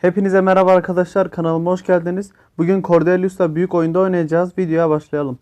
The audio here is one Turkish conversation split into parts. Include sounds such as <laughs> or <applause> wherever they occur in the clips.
Hepinize merhaba arkadaşlar kanalıma hoş geldiniz. Bugün Cordelius'la büyük oyunda oynayacağız. Videoya başlayalım.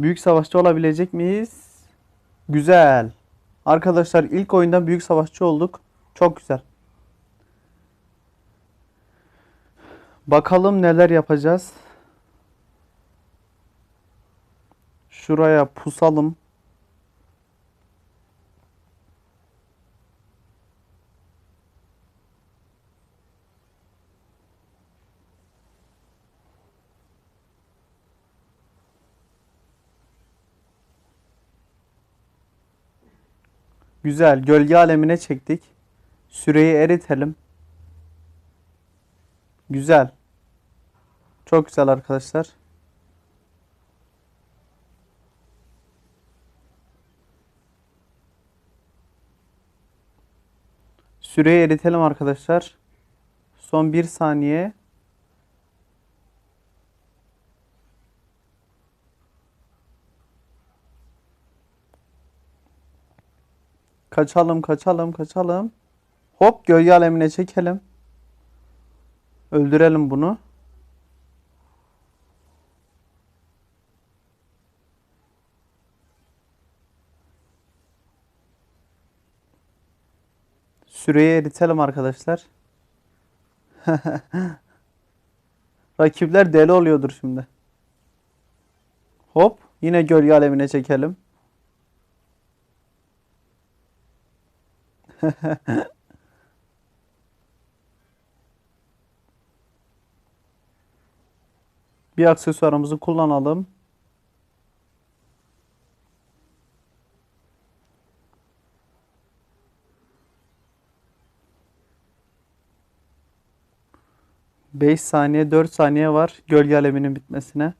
Büyük savaşçı olabilecek miyiz? Güzel. Arkadaşlar ilk oyundan büyük savaşçı olduk. Çok güzel. Bakalım neler yapacağız. Şuraya pusalım. Güzel. Gölge alemine çektik. Süreyi eritelim. Güzel. Çok güzel arkadaşlar. Süreyi eritelim arkadaşlar. Son bir saniye. Kaçalım, kaçalım, kaçalım. Hop gölge alemine çekelim. Öldürelim bunu. Süreyi eritelim arkadaşlar. <laughs> Rakipler deli oluyordur şimdi. Hop yine gölge alemine çekelim. Bir aksesuarımızı kullanalım. Beş saniye, 4 saniye var gölge aleminin bitmesine.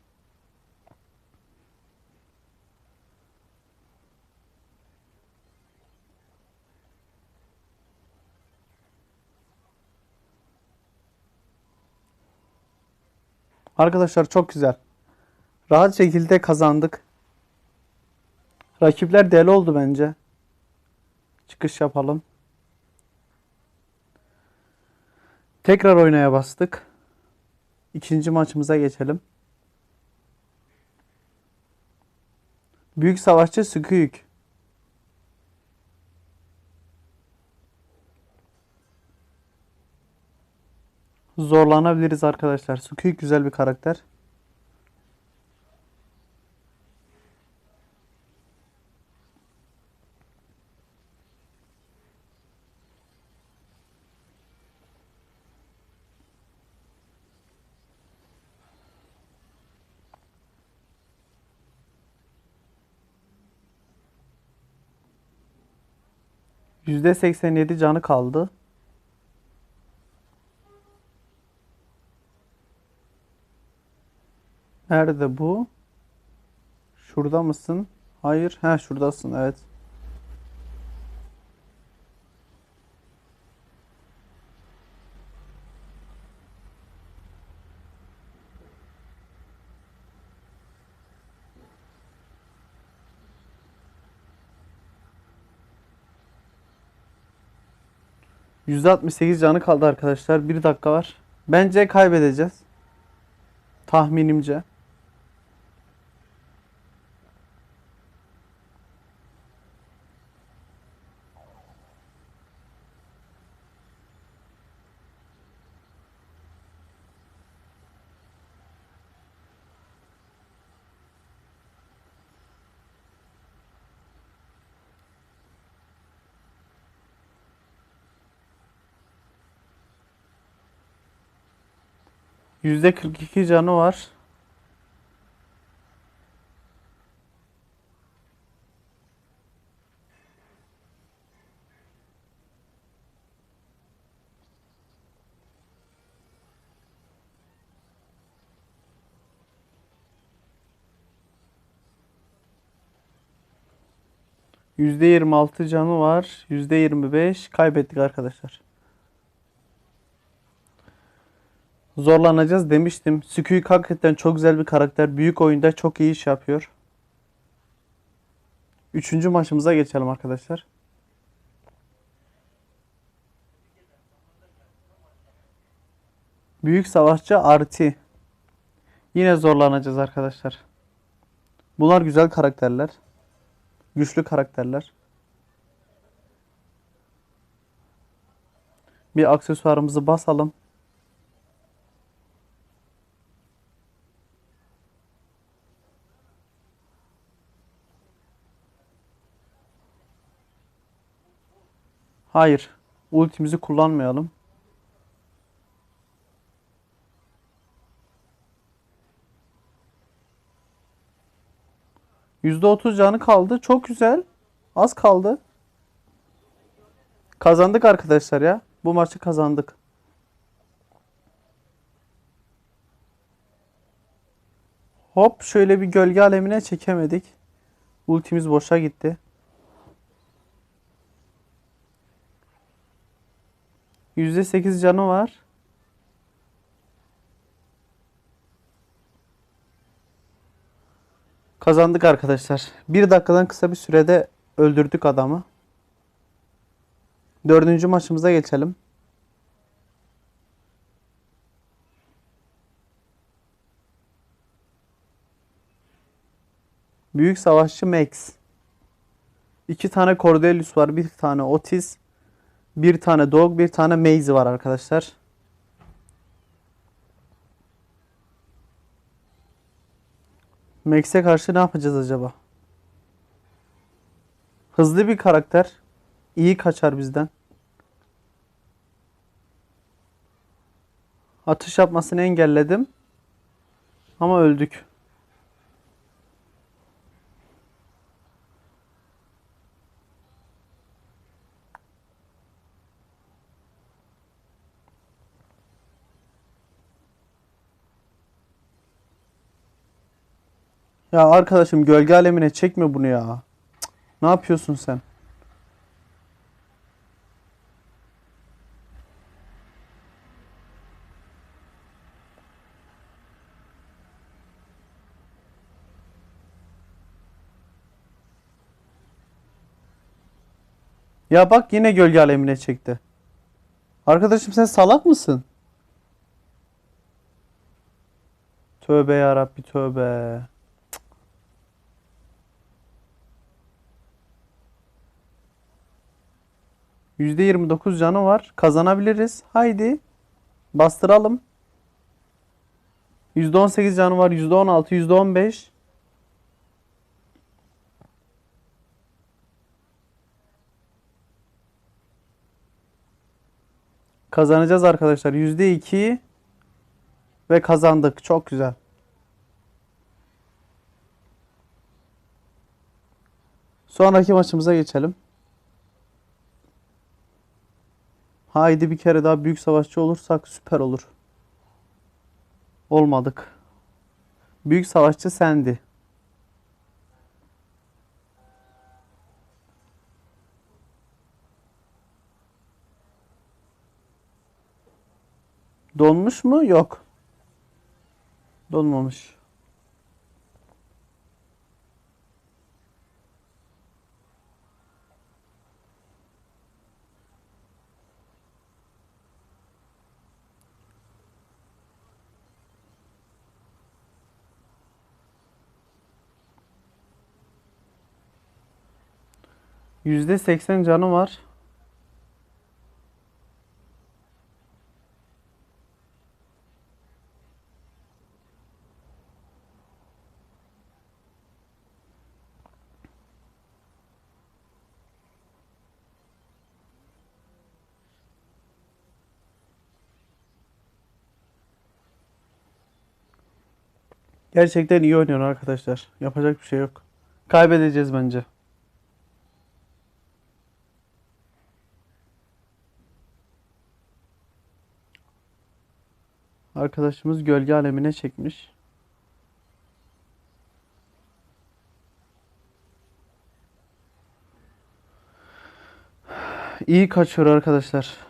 Arkadaşlar çok güzel. Rahat şekilde kazandık. Rakipler deli oldu bence. Çıkış yapalım. Tekrar oynaya bastık. İkinci maçımıza geçelim. Büyük savaşçı Skuyuk. Zorlanabiliriz arkadaşlar. Skuyuk güzel bir karakter. %87 canı kaldı. Nerede bu? Şurada mısın? Hayır. Ha şuradasın. Evet. %68 canı kaldı arkadaşlar. Bir dakika var. Bence kaybedeceğiz. Tahminimce. %42 canı var. %26 canı var. %25 kaybettik arkadaşlar. zorlanacağız demiştim. Squeak hakikaten çok güzel bir karakter. Büyük oyunda çok iyi iş yapıyor. Üçüncü maçımıza geçelim arkadaşlar. Büyük Savaşçı Arti. Yine zorlanacağız arkadaşlar. Bunlar güzel karakterler. Güçlü karakterler. Bir aksesuarımızı basalım. Hayır. Ultimizi kullanmayalım. %30 canı kaldı. Çok güzel. Az kaldı. Kazandık arkadaşlar ya. Bu maçı kazandık. Hop şöyle bir gölge alemine çekemedik. Ultimiz boşa gitti. %8 canı var. Kazandık arkadaşlar. Bir dakikadan kısa bir sürede öldürdük adamı. Dördüncü maçımıza geçelim. Büyük Savaşçı Max. İki tane Cordelius var. Bir tane Otis. Bir tane Dog. Bir tane Maze var arkadaşlar. Max'e karşı ne yapacağız acaba? Hızlı bir karakter. İyi kaçar bizden. Atış yapmasını engelledim. Ama öldük. Ya arkadaşım gölge alemine çekme bunu ya. Ne yapıyorsun sen? Ya bak yine gölge alemine çekti. Arkadaşım sen salak mısın? Tövbe ya Rabbi tövbe. %29 canı var. Kazanabiliriz. Haydi. Bastıralım. %18 canı var. %16, %15. Kazanacağız arkadaşlar. %2 ve kazandık. Çok güzel. Sonraki maçımıza geçelim. Haydi bir kere daha büyük savaşçı olursak süper olur. Olmadık. Büyük savaşçı sendi. Donmuş mu? Yok. Donmamış. %80 canı var. Gerçekten iyi oynuyor arkadaşlar. Yapacak bir şey yok. Kaybedeceğiz bence. Arkadaşımız gölge alemine çekmiş. İyi kaçıyor arkadaşlar.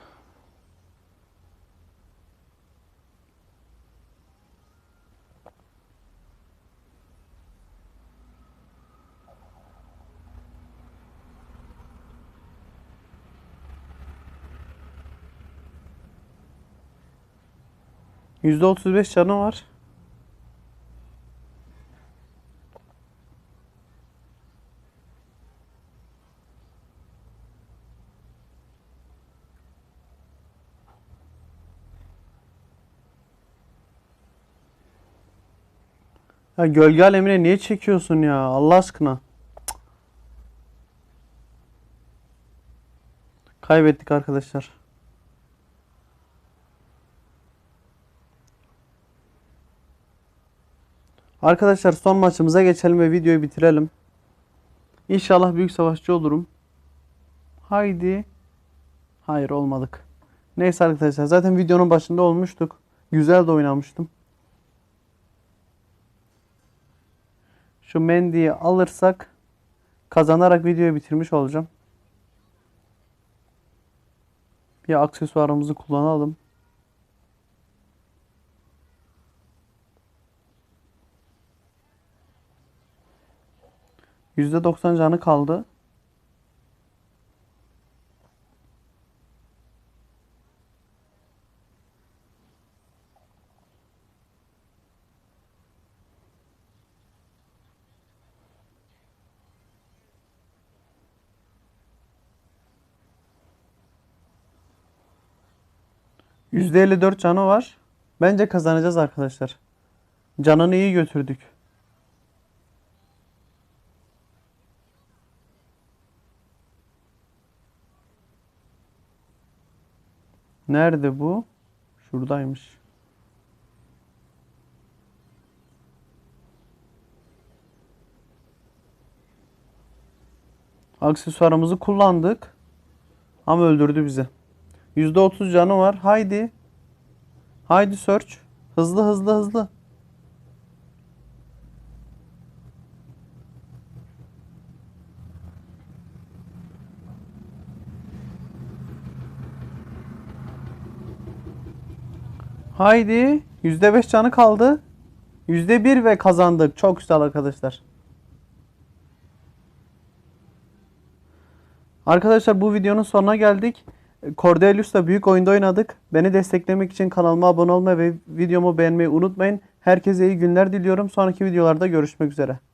%35 canı var. Ya gölge alemine niye çekiyorsun ya Allah aşkına? Cık. Kaybettik arkadaşlar. Arkadaşlar son maçımıza geçelim ve videoyu bitirelim. İnşallah büyük savaşçı olurum. Haydi. Hayır olmadık. Neyse arkadaşlar zaten videonun başında olmuştuk. Güzel de oynamıştım. Şu Mendy'yi alırsak kazanarak videoyu bitirmiş olacağım. Bir aksesuarımızı kullanalım. %90 canı kaldı. %54 canı var. Bence kazanacağız arkadaşlar. Canını iyi götürdük. Nerede bu? Şuradaymış. Aksesuarımızı kullandık. Ama öldürdü bizi. %30 canı var. Haydi. Haydi search. Hızlı hızlı hızlı. Haydi. %5 canı kaldı. %1 ve kazandık. Çok güzel arkadaşlar. Arkadaşlar bu videonun sonuna geldik. Cordelius'la büyük oyunda oynadık. Beni desteklemek için kanalıma abone olmayı ve videomu beğenmeyi unutmayın. Herkese iyi günler diliyorum. Sonraki videolarda görüşmek üzere.